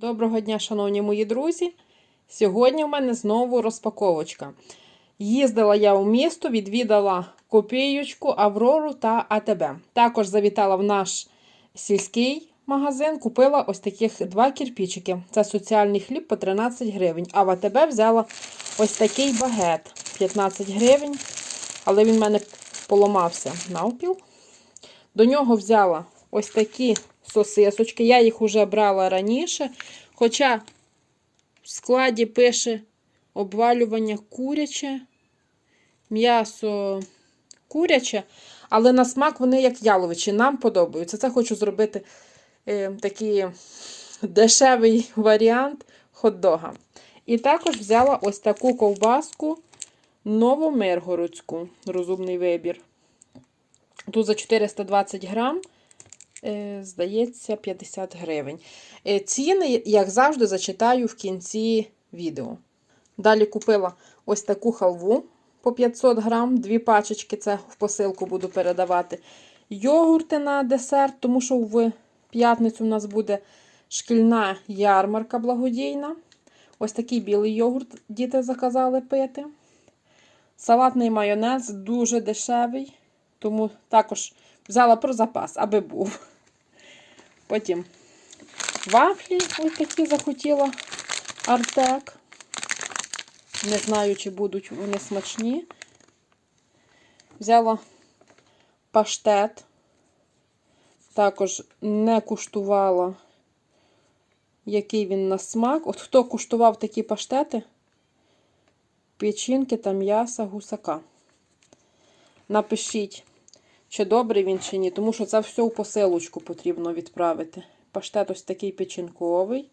Доброго дня, шановні мої друзі! Сьогодні в мене знову розпаковочка. Їздила я у місто, відвідала Копіючку, Аврору та АТБ. Також завітала в наш сільський магазин, купила ось таких два кірпічики. Це соціальний хліб по 13 гривень. А в АТБ взяла ось такий багет 15 гривень. Але він в мене поламався навпіл. До нього взяла ось такі сосисочки. Я їх вже брала раніше. Хоча в складі пише обвалювання куряче, м'ясо куряче, але на смак вони як яловичі. Нам подобаються. Це хочу зробити е, такий дешевий варіант хот-дога. І також взяла ось таку ковбаску новомиргородську. Розумний вибір. Тут за 420 грам, здається, 50 гривень. Е, Ціни, як завжди, зачитаю в кінці відео. Далі купила ось таку халву по 500 грам, дві пачечки, це в посилку буду передавати. Йогурти на десерт, тому що в п'ятницю у нас буде шкільна ярмарка благодійна. Ось такий білий йогурт діти заказали пити. Салатний майонез дуже дешевий, тому також взяла про запас, аби був. Потім вафлі ось такі захотіла Артек. Не знаю, чи будуть вони смачні. Взяла паштет. Також не куштувала, який він на смак. От хто куштував такі паштети? Печінки та м'яса гусака. Напишіть, чи добрий він, чи ні, тому що це все у посилочку потрібно відправити. Паштет ось такий печінковий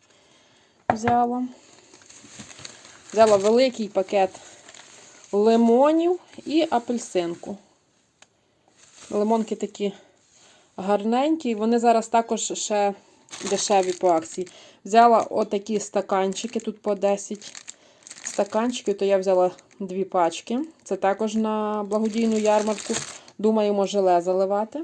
взяла. Взяла великий пакет лимонів і апельсинку. Лимонки такі гарненькі, вони зараз також ще дешеві по акції. Взяла отакі стаканчики, тут по 10 стаканчиків, то я взяла дві пачки. Це також на благодійну ярмарку. Думаємо, желе заливати.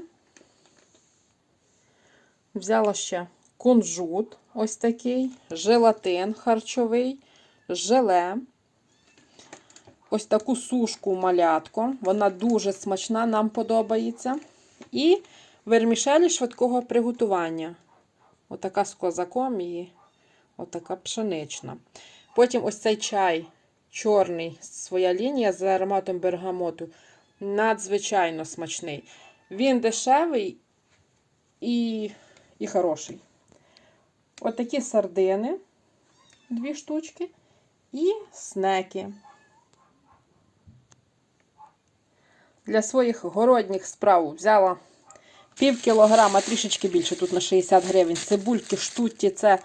Взяла ще кунжут, ось такий, желатин харчовий, желе. Ось таку сушку малятко. Вона дуже смачна, нам подобається. І вермішелі швидкого приготування. Отака з козаком і отака пшенична. Потім ось цей чай чорний, своя лінія з ароматом бергамоту. Надзвичайно смачний. Він дешевий і, і хороший. Отакі сардини, дві штучки, і снеки. Для своїх городніх справ взяла пів кілограма, трішечки більше, тут на 60 гривень. Цибульки штуті це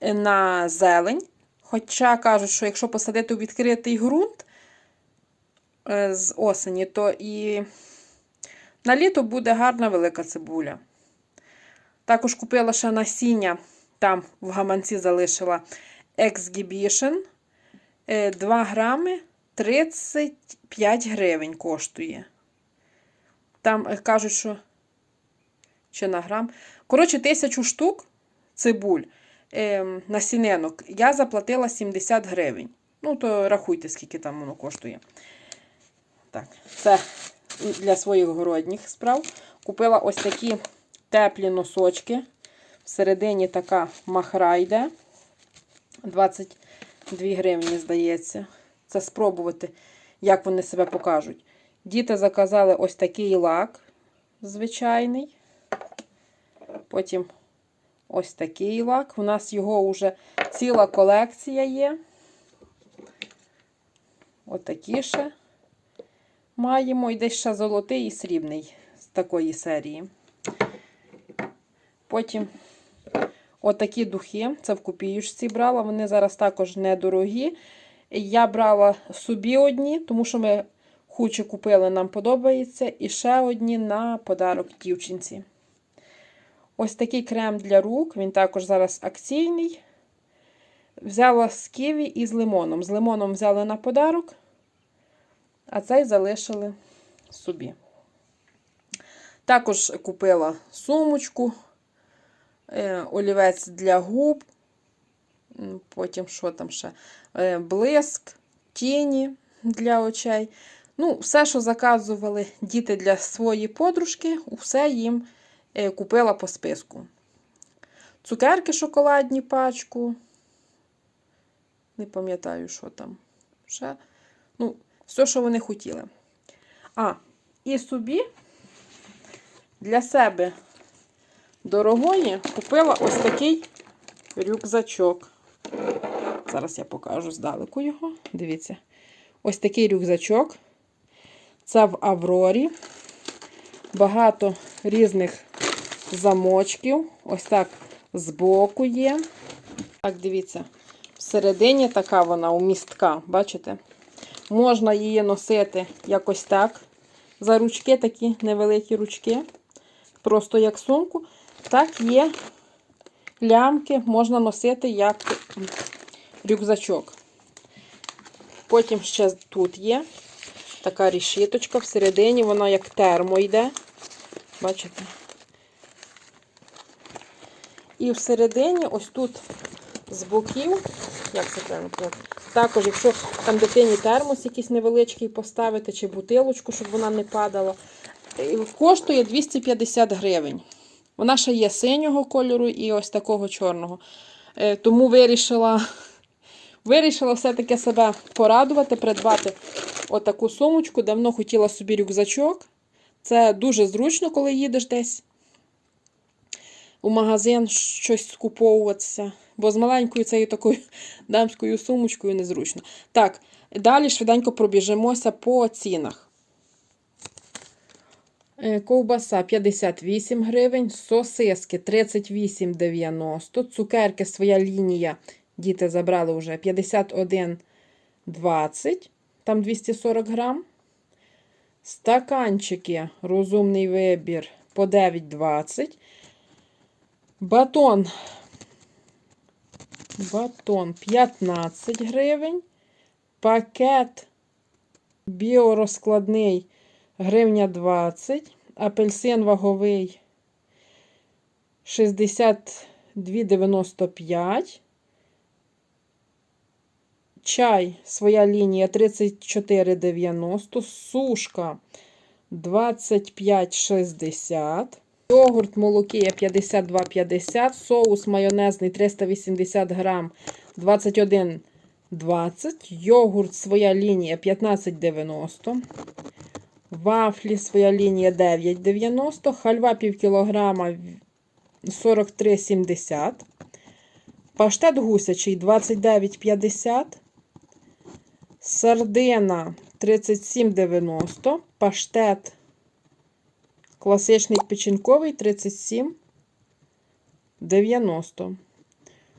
на зелень. Хоча кажуть, що якщо посадити у відкритий ґрунт з осені, то і на літо буде гарна велика цибуля. Також купила ще насіння, там в гаманці залишила Exhibition. 2 грами 35 гривень коштує. Там е, кажуть, що чи на грам. Коротше, тисячу штук цибуль е, насінинок я заплатила 70 гривень. Ну, то рахуйте, скільки там воно коштує. Так, це для своїх городніх справ. Купила ось такі теплі носочки. Всередині така махра йде. 22 гривні, здається. Це спробувати, як вони себе покажуть. Діти заказали ось такий лак звичайний. Потім ось такий лак. У нас його вже ціла колекція є. Отакі ще маємо. І десь ще золотий і срібний з такої серії. Потім отакі духи. Це в копіюшці брала. Вони зараз також недорогі. Я брала собі одні, тому що ми хуче купили, нам подобається. І ще одні на подарок дівчинці. Ось такий крем для рук, він також зараз акційний. Взяла з ківі і з лимоном. З лимоном взяли на подарок, а цей залишили собі. Також купила сумочку, е, олівець для губ, Потім що там ще? Е, Блиск, тіні для очей. Ну, все, що заказували діти для своєї подружки, все їм е, купила по списку. Цукерки шоколадні пачку. Не пам'ятаю, що там. Ще. Ну, все, що вони хотіли. А, і собі для себе дорогої купила ось такий рюкзачок. Зараз я покажу здалеку його. Дивіться. Ось такий рюкзачок. Це в Аврорі. Багато різних замочків. Ось так збоку є. Так, дивіться. Всередині така вона умістка, бачите? Можна її носити якось так. За ручки такі невеликі ручки. Просто як сумку. Так є лямки, можна носити як рюкзачок. Потім ще тут є така рішіточка. Всередині вона як термо йде. Бачите? І всередині, ось тут з боків, як це правильно також, якщо там дитині термос якийсь невеличкий поставити, чи бутилочку, щоб вона не падала, е, коштує 250 гривень. Вона ще є синього кольору і ось такого чорного. Е, Тому вирішила, вирішила все-таки себе порадувати, придбати отаку сумочку. Давно хотіла собі рюкзачок. Це дуже зручно, коли їдеш десь у магазин щось скуповуватися. Бо з маленькою цією такою дамською сумочкою незручно. Так, далі швиденько пробіжимося по цінах. Е, Ковбаса 58 гривень, сосиски 38,90, цукерки своя лінія, діти забрали вже 51,20, там 240 грам. Стаканчики, розумний вибір по 9,20. Батон. Батон 15 гривень. Пакет біорозкладний гривня 20. Апельсин ваговий 62,95. Чай, своя лінія 34,90. Сушка 25,60. Йогурт молокія 52,50. Соус майонезний 380 грам 21,20. Йогурт своя лінія 15,90. Вафлі своя лінія 9,90. Хальва пів кілограма 43,70. Паштет гусячий 29,50. Сардина 37,90. Паштет класичний печінковий 37,90.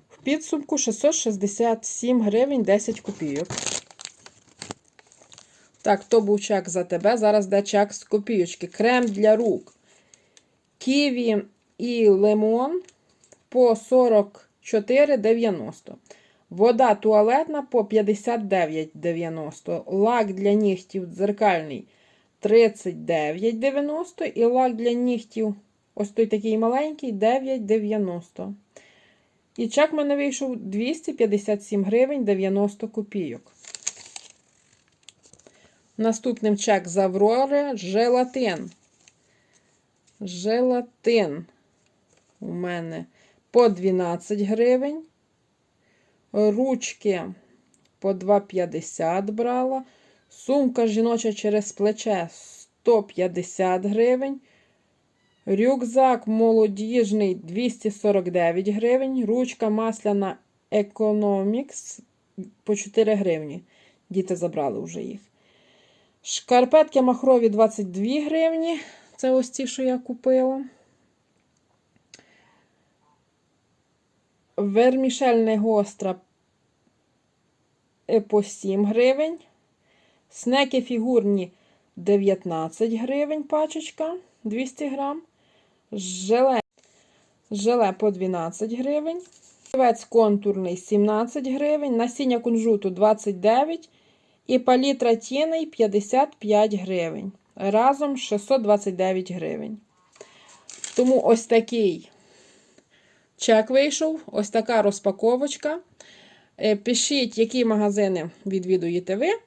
В підсумку 667 гривень 10 копійок. Так, то був чек за тебе. Зараз де чек з копійочки. Крем для рук. Ківі і лимон по 44,90. Вода туалетна по 59,90. Лак для нігтів дзеркальний 39,90. І лак для нігтів, ось той такий маленький, 9,90. І чек мене вийшов 257 гривень 90 копійок. Наступним чек з Аврори желатин. Желатин у мене по 12 гривень. Ручки по 2,50 брала. Сумка жіноча через плече 150 гривень. Рюкзак молодіжний 249 гривень. Ручка масляна Economics по 4 гривні. Діти забрали вже їх. Шкарпетки махрові 22 гривні. Це ось ті, що я купила. Вермішель гостра по 7 гривень. Снеки фігурні 19 гривень пачечка 200 грам. Желе, желе по 12 гривень. Овець контурний 17 гривень. Насіння кунжуту 29 і палітра тіней 55 гривень. Разом 629 гривень. Тому ось такий чек вийшов, ось така розпаковочка. Е, Пишіть, які магазини відвідуєте ви.